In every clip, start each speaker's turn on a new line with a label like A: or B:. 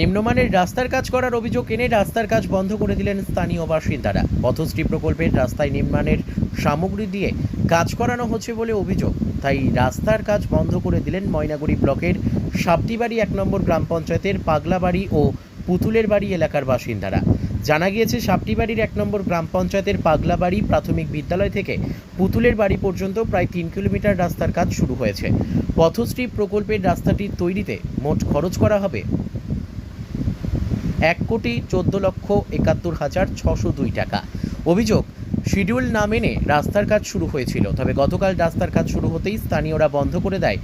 A: নিম্নমানের রাস্তার কাজ করার অভিযোগ এনে রাস্তার কাজ বন্ধ করে দিলেন স্থানীয় বাসিন্দারা। পথশ্রী প্রকল্পের রাস্তায় নির্মাণের সামগ্রী দিয়ে কাজ করানো হচ্ছে বলে অভিযোগ। তাই রাস্তার কাজ বন্ধ করে দিলেন ময়নাগুড়ি ব্লকের সাপটিবাড়ি এক নম্বর গ্রাম পঞ্চায়েতের পাগলাবাড়ি ও পুতুলের বাড়ি এলাকার বাসিন্দারা। জানা গিয়েছে, সাপটিবাড়ির এক নম্বর গ্রাম পঞ্চায়েতের পাগলাবাড়ি প্রাথমিক বিদ্যালয় থেকে পুতুলের বাড়ি পর্যন্ত প্রায় তিন কিলোমিটার রাস্তার কাজ শুরু হয়েছে। পথশ্রী প্রকল্পের রাস্তাটি তৈরিতে মোট খরচ করা হবে এক কোটি চোদ্দ লক্ষ একাত্তর হাজার ছশো দুই টাকা। অভিযোগ, শিডিউল না মেনে রাস্তার কাজ শুরু হয়েছিল, তবে গতকাল রাস্তার কাজ শুরু হতেই স্থানীয়রা বন্ধ করে দেয়।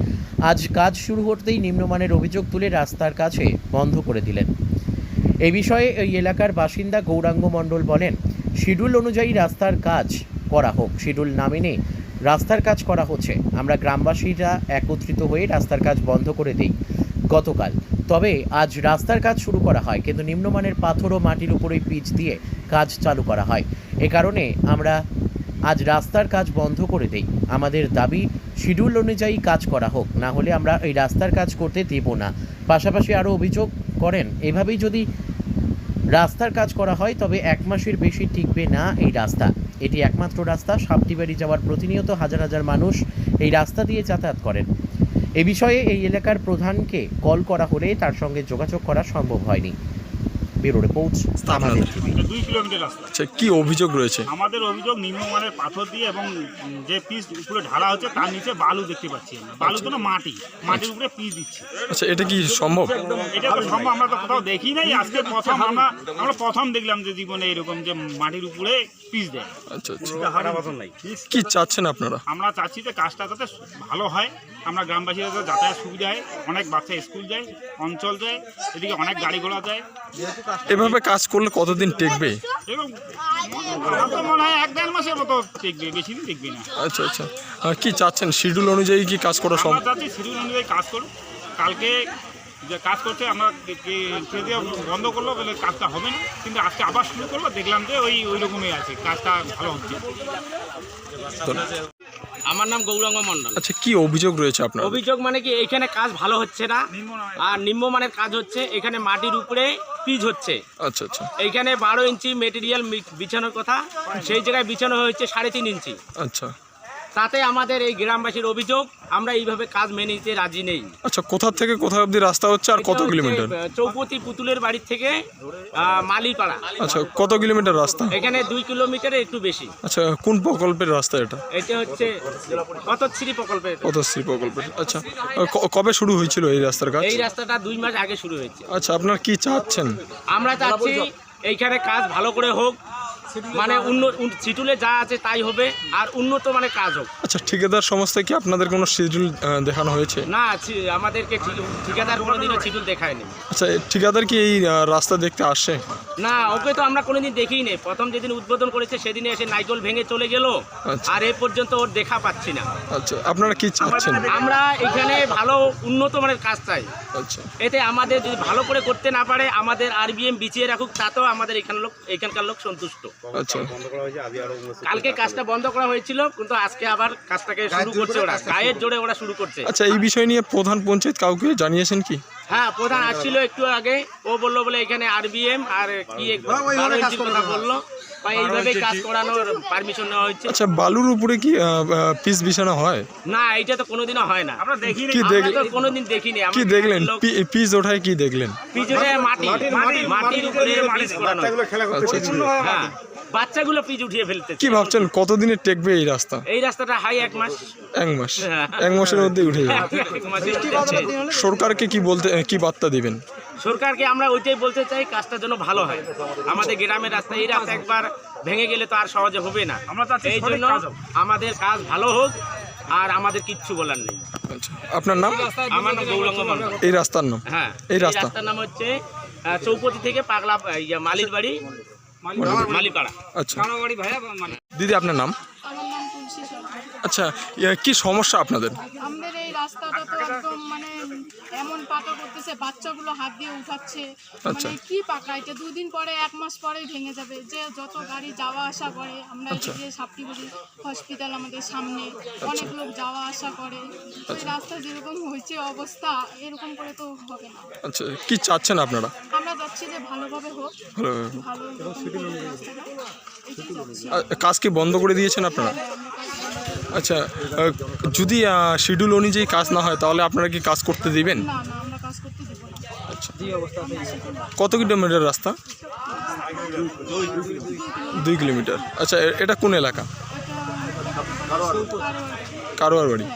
A: আজ কাজ শুরু হতেই নিম্নমানের অভিযোগ তুলে রাস্তার কাছে বন্ধ করে দিলেন। এ বিষয়ে এই এলাকার বাসিন্দা গৌরাঙ্গ মণ্ডল বলেন, শিডিউল অনুযায়ী রাস্তার কাজ করা হোক, শিডিউল না মেনে রাস্তার কাজ করা হচ্ছে। আমরা গ্রামবাসীরা একত্রিত হয়ে রাস্তার কাজ বন্ধ করে দিই। গতকাল তবে আজ রাস্তার কাজ শুরু করা হয়, কিন্তু নিম্নমানের পাথর ও মাটির উপরেই পিচ দিয়ে কাজ চালু করা হয়। এ কারণে আমরা আজ রাস্তার কাজ বন্ধ করে দেই। আমাদের দাবি, শিডিউল অনুযায়ী কাজ করা হোক, না হলে আমরা এই রাস্তার কাজ করতে দেব না। পাশাপাশি আরও অভিযোগ করেন, এভাবেই যদি রাস্তার কাজ করা হয়, তবে এক মাসের বেশি টিকবে না এই রাস্তা। এটি একমাত্র রাস্তা, সাপটিবাড়ি যাওয়ার প্রতিনিয়ত হাজার হাজার মানুষ এই রাস্তা দিয়ে যাতায়াত করেন। এ বিষয়ে এই এলাকার প্রধানকে কল করা হলে তার সঙ্গে যোগাযোগ করা সম্ভব হয়নি। ব্যুরো রিপোর্ট আমাদের টিভি।
B: দুই কিলোমিটার রাস্তা।
C: আচ্ছা কি অভিযোগ রয়েছে?
B: আমাদের অভিযোগ নিম্নমানের পাথর দিয়ে এবং যে পিস উপরে ঢালা হচ্ছে তার নিচে বালু দেখতে পাচ্ছি আমরা। বালু তো না মাটি মাটির উপরে পিস দিচ্ছে।
C: আচ্ছা এটা কি সম্ভব?
B: এটা তো সম্ভব আমরা তো কোথাও দেখি নাই। আজকে প্রথম আমরা আমরা প্রথম দেখলাম যে জীবনে এরকম যে মাটির উপরে পিস দেয়।
C: আচ্ছা আচ্ছা। কি চাচ্ছেন আপনারা?
B: আমরা চাচ্ছি যে কাজটা যাতে ভালো হয়। আমরা গ্রামবাসীরা যাতে যাতায়াত সুবিধা হয় অনেক বাচ্চা স্কুল যায় অঞ্চল যায় এদিকে অনেক গাড়ি ঘোড়া যায়।
C: এভাবে কাজ করলে কতদিন টেকবে?
B: এবং আমার তো মনে হয় এক দেড় মাসের মতো দেখবে বেশি দিন দেখবে না।
C: আচ্ছা আচ্ছা। আর কি চাচ্ছেন? শিডিউল অনুযায়ী কি কাজ করা
B: আমরা
C: সম্ভব
B: চাচ্ছি শিডিউল অনুযায়ী কাজ করুক। কালকে যে কাজ করছে আমরা খেয়ে দিয়ে বন্ধ করল বলে কাজটা হবে না কিন্তু আজকে আবার শুরু করল দেখলাম যে ওই ওই রকমই আছে কাজটা ভালো হচ্ছে।
D: আমার নাম গৌরাঙ্গ মন্ডল
C: আচ্ছা কি অভিযোগ রয়েছে আপনার?
D: অভিযোগ মানে কি এখানে কাজ ভালো হচ্ছে না আর নিম্নমানের কাজ হচ্ছে এখানে মাটির উপরে পিচ হচ্ছে।
C: আচ্ছা আচ্ছা।
D: এইখানে বারো ইঞ্চি মেটেরিয়াল বিছানোর কথা সেই জায়গায় বিছানো হয়েছে সাড়ে তিন ইঞ্চি।
C: আচ্ছা।
D: তাতে আমাদের এই গ্রামবাসীর অভিযোগ আমরা এইভাবে কাজ মেনে নিতে রাজি নেই।
C: আচ্ছা কোথা থেকে কোথা অবধি রাস্তা হচ্ছে আর কত কিলোমিটার?
D: চৌপতি পুতুলের বাড়ির থেকে মালিপাড়া।
C: আচ্ছা কত কিলোমিটার রাস্তা?
D: এখানে দুই কিলোমিটারে একটু বেশি।
C: আচ্ছা কোন প্রকল্পের রাস্তা এটা?
D: এটা হচ্ছে কতশ্রী প্রকল্পের।
C: পথশ্রী প্রকল্পের আচ্ছা কবে শুরু হয়েছিল এই রাস্তার কাজ?
D: এই রাস্তাটা দুই মাস আগে শুরু হয়েছে।
C: আচ্ছা আপনার কি চাচ্ছেন?
D: আমরা চাচ্ছি এইখানে কাজ ভালো করে হোক মানে উন্নত সিটুলে যা আছে তাই হবে আর উন্নত মানে কাজ হোক।
C: আচ্ছা ঠিকাদার সংস্থায় কি আপনাদের কোনো শিডিউল দেখানো হয়েছে?
D: না আমাদেরকে ঠিক- ঠিকাদার কোনোদিনও সিডিউল দেখায়নি।
C: আচ্ছা ঠিকাদার কি এই রাস্তা দেখতে আসে?
D: না ওকে তো আমরা কোনোদিন দেখিই নেই প্রথম যেদিন উদ্বোধন করেছে সেদিনে এসে নাইকল ভেঙে চলে গেল।
C: আচ্ছা।
D: আর এ পর্যন্ত ওর দেখা পাচ্ছি না।
C: আচ্ছা আপনারা কি চাচ্ছেন?
D: আমরা এখানে ভালো উন্নত মানের কাজ চাই।
C: আচ্ছা।
D: এতে আমাদের যদি ভালো করে করতে না পারে আমাদের আর আরবিএম বিছিয়ে রাখুক তাতেও আমাদের এখানে লোক এখানকার লোক সন্তুষ্ট।
C: আচ্ছা।
D: কালকে কাজটা বন্ধ করা হয়েছিল কিন্তু আজকে আবার কাজটাকে শুরু করছে ওরা। গায়ের জোরে ওরা শুরু করছে।
C: আচ্ছা এই বিষয় নিয়ে প্রধান পঞ্চায়েত কাউকে জানিয়েছেন কি?
D: হ্যাঁ প্রধান আসছিল একটু আগে। ও বলল বলে এখানে আরবিএম আর কি এক- বারো ইঞ্চির কথা বলল। এইভাবে কাজ করানোর পারমিশন নেওয়া হয়েছে।
C: আচ্ছা বালুর উপরে কি পিস বিছানো হয়?
D: না এটা তো কোনোদিনও হয় না।
B: আমরা দেখি
C: কি
D: আমরা কোনোদিন দেখিনি।
C: কি দেখলেন? পিস ওঠায় কি দেখলেন?
D: পিছনে মাটি। মাটির উপরে করানো হ্যাঁ বাচ্চাগুলো পিচ উঠিয়ে ফেলতে
C: কি ভাবছেন কতদিনে টেকবে এই রাস্তা?
D: এই রাস্তাটা হাই এক মাস।
C: এক মাস। এক মাসের মধ্যে উঠে যাবে।
D: এক মাসের মধ্যে।
C: সরকারকে কি বলতে কি বার্তা দিবেন?
D: সরকারকে আমরা ওইটাই বলতে চাই কাজটা যেন ভালো হয়। আমাদের গ্রামের রাস্তা এই রাস্তা একবার ভেঙে গেলে তো আর সহজে হবে না।
B: আমরা
D: এই জন্য আমাদের কাজ ভালো হোক আর আমাদের কিচ্ছু বলার নেই।
C: আচ্ছা আপনার নাম?
D: আমার নাম গৌরঙ্গ মন্ডল
C: এই রাস্তার নাম?
D: হ্যাঁ
C: এই
D: রাস্তার নাম হচ্ছে চৌপতি থেকে পাগলা মালির বাড়ি মালিপাড়া
C: আচ্ছা। দিদি আপনার নাম
E: আমার নাম তুলসী সরকার
C: আচ্ছা ইয়ে, কি সমস্যা আপনাদের?
E: আমাদের এই রাস্তাটা তো একদম মানে এমন পাকা করতেছে বাচ্চাগুলো হাত দিয়ে উঠাচ্ছে।
C: আচ্ছা।
E: মানে কি পাকা এটা দুদিন পরে এক মাস পরেই ভেঙে যাবে। যে যত গাড়ি যাওয়া আসা করে আমরা
C: আচ্ছা।
E: এদিকে সাপটিগুড়ি হসপিটাল আমাদের সামনে অনেক লোক যাওয়া আসা করে। এই রাস্তা যেরকম হয়েছে অবস্থা এরকম করে তো হবে না।
C: আচ্ছা কি চাচ্ছেন আপনারা?
E: আমরা যাচ্ছি যে ভালোভাবে হোক।
C: ভালো কাজ কি বন্ধ করে দিয়েছেন আপনারা?
E: আমরা কাজ-
C: আচ্ছা যদি শিডিউল অনুযায়ী কাজ না হয় তাহলে আপনারা কি কাজ করতে দিবেন? আচ্ছা। কত কিলোমিটার রাস্তা? দুই কিলোমিটার। আচ্ছা এটা কোন এলাকা? কারোয়ার বাড়ি